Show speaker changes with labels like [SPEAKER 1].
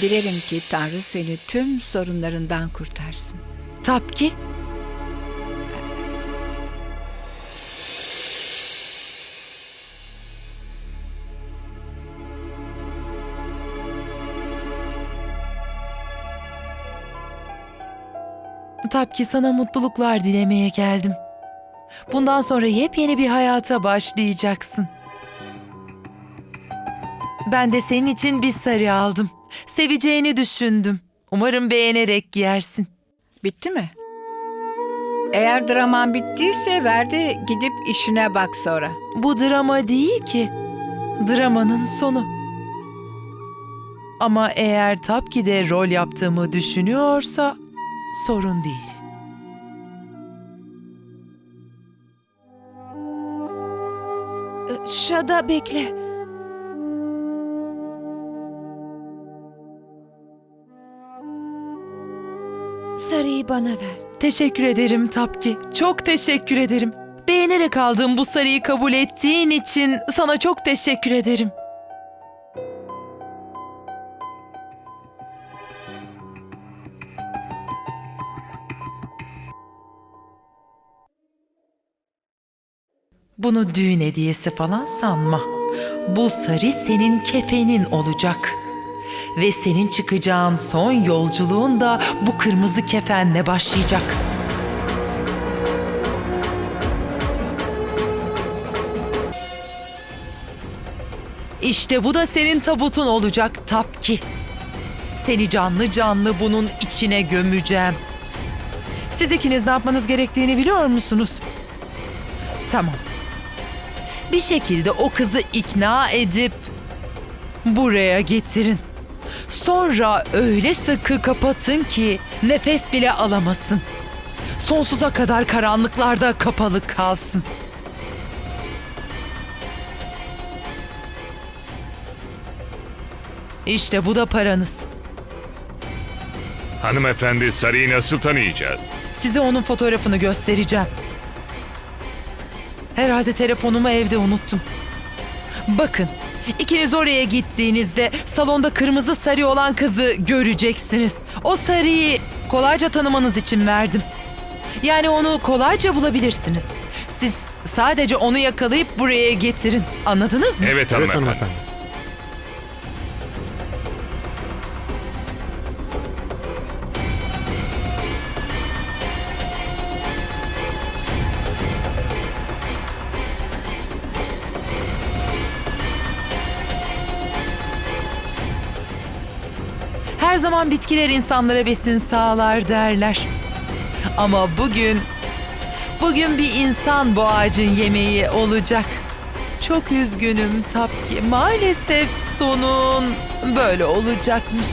[SPEAKER 1] Dilerim ki Tanrı seni tüm sorunlarından kurtarsın.
[SPEAKER 2] Tapki? Tapki sana mutluluklar dilemeye geldim. Bundan sonra yepyeni bir hayata başlayacaksın. Ben de senin için bir sarı aldım. Seveceğini düşündüm. Umarım beğenerek giyersin.
[SPEAKER 1] Bitti mi? Eğer draman bittiyse ver de gidip işine bak sonra.
[SPEAKER 2] Bu drama değil ki. Dramanın sonu. Ama eğer Tapki'de rol yaptığımı düşünüyorsa sorun değil.
[SPEAKER 3] Şada bekle. Sarıyı bana ver.
[SPEAKER 2] Teşekkür ederim Tapki. Çok teşekkür ederim. Beğenerek aldığım bu sarıyı kabul ettiğin için sana çok teşekkür ederim. Bunu düğün hediyesi falan sanma. Bu sarı senin kefenin olacak. Ve senin çıkacağın son yolculuğun da bu kırmızı kefenle başlayacak. İşte bu da senin tabutun olacak Tapki. Seni canlı canlı bunun içine gömeceğim. Siz ikiniz ne yapmanız gerektiğini biliyor musunuz? Tamam. Bir şekilde o kızı ikna edip buraya getirin. Sonra öyle sıkı kapatın ki nefes bile alamasın. Sonsuza kadar karanlıklarda kapalı kalsın. İşte bu da paranız.
[SPEAKER 4] Hanımefendi Sarı'yı nasıl tanıyacağız?
[SPEAKER 2] Size onun fotoğrafını göstereceğim. Herhalde telefonumu evde unuttum. Bakın, ikiniz oraya gittiğinizde salonda kırmızı sarı olan kızı göreceksiniz. O sarıyı kolayca tanımanız için verdim. Yani onu kolayca bulabilirsiniz. Siz sadece onu yakalayıp buraya getirin. Anladınız mı?
[SPEAKER 4] Evet
[SPEAKER 5] Evet
[SPEAKER 4] hanımefendi.
[SPEAKER 5] hanımefendi.
[SPEAKER 2] Her zaman bitkiler insanlara besin sağlar derler. Ama bugün, bugün bir insan bu ağacın yemeği olacak. Çok üzgünüm Tapki. Maalesef sonun böyle olacakmış.